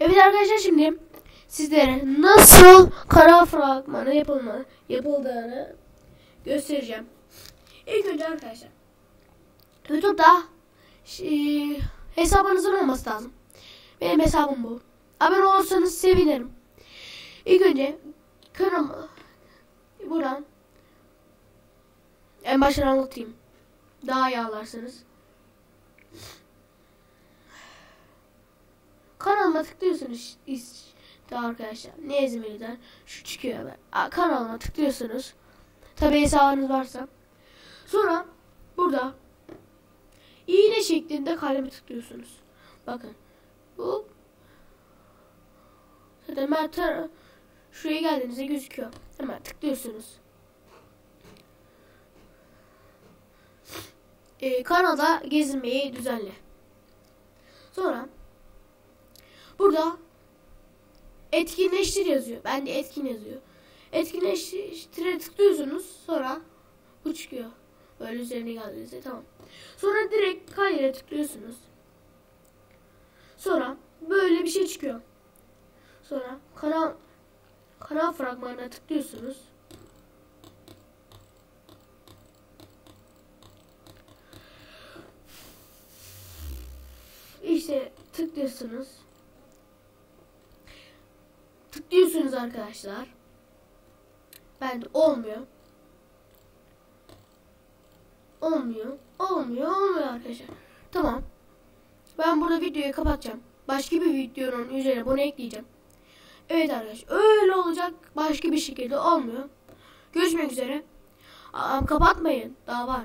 Evet arkadaşlar şimdi sizlere nasıl kara fragmanı yapılma, yapıldığını göstereceğim. İlk önce arkadaşlar YouTube'da şey, hesabınızın olması lazım. Benim hesabım bu. Abone olursanız sevinirim. İlk önce kanalıma buradan en baştan anlatayım. Daha iyi anlarsınız. Tıklıyorsunuz işte arkadaşlar. Ne İzmir'den şu çıkıyor hemen. Kanalıma tıklıyorsunuz. Tabi hesabınız varsa. Sonra burada iğne şeklinde kaleme tıklıyorsunuz. Bakın. Bu zaten ben tar- şuraya geldiğinizde gözüküyor. Hemen tıklıyorsunuz. Ee, kanalda gezinmeyi düzenle. Sonra burada etkinleştir yazıyor. Ben de etkin yazıyor. Etkinleştire tıklıyorsunuz. Sonra bu çıkıyor. Böyle üzerine geldiğinizde tamam. Sonra direkt kaydede tıklıyorsunuz. Sonra böyle bir şey çıkıyor. Sonra kanal kanal fragmanına tıklıyorsunuz. İşte tıklıyorsunuz. Tıklıyorsunuz arkadaşlar. Ben de olmuyor. Olmuyor. Olmuyor. Olmuyor arkadaşlar. Tamam. Ben burada videoyu kapatacağım. Başka bir videonun üzerine bunu ekleyeceğim. Evet arkadaşlar. Öyle olacak. Başka bir şekilde olmuyor. Görüşmek üzere. Aa, kapatmayın. Daha var.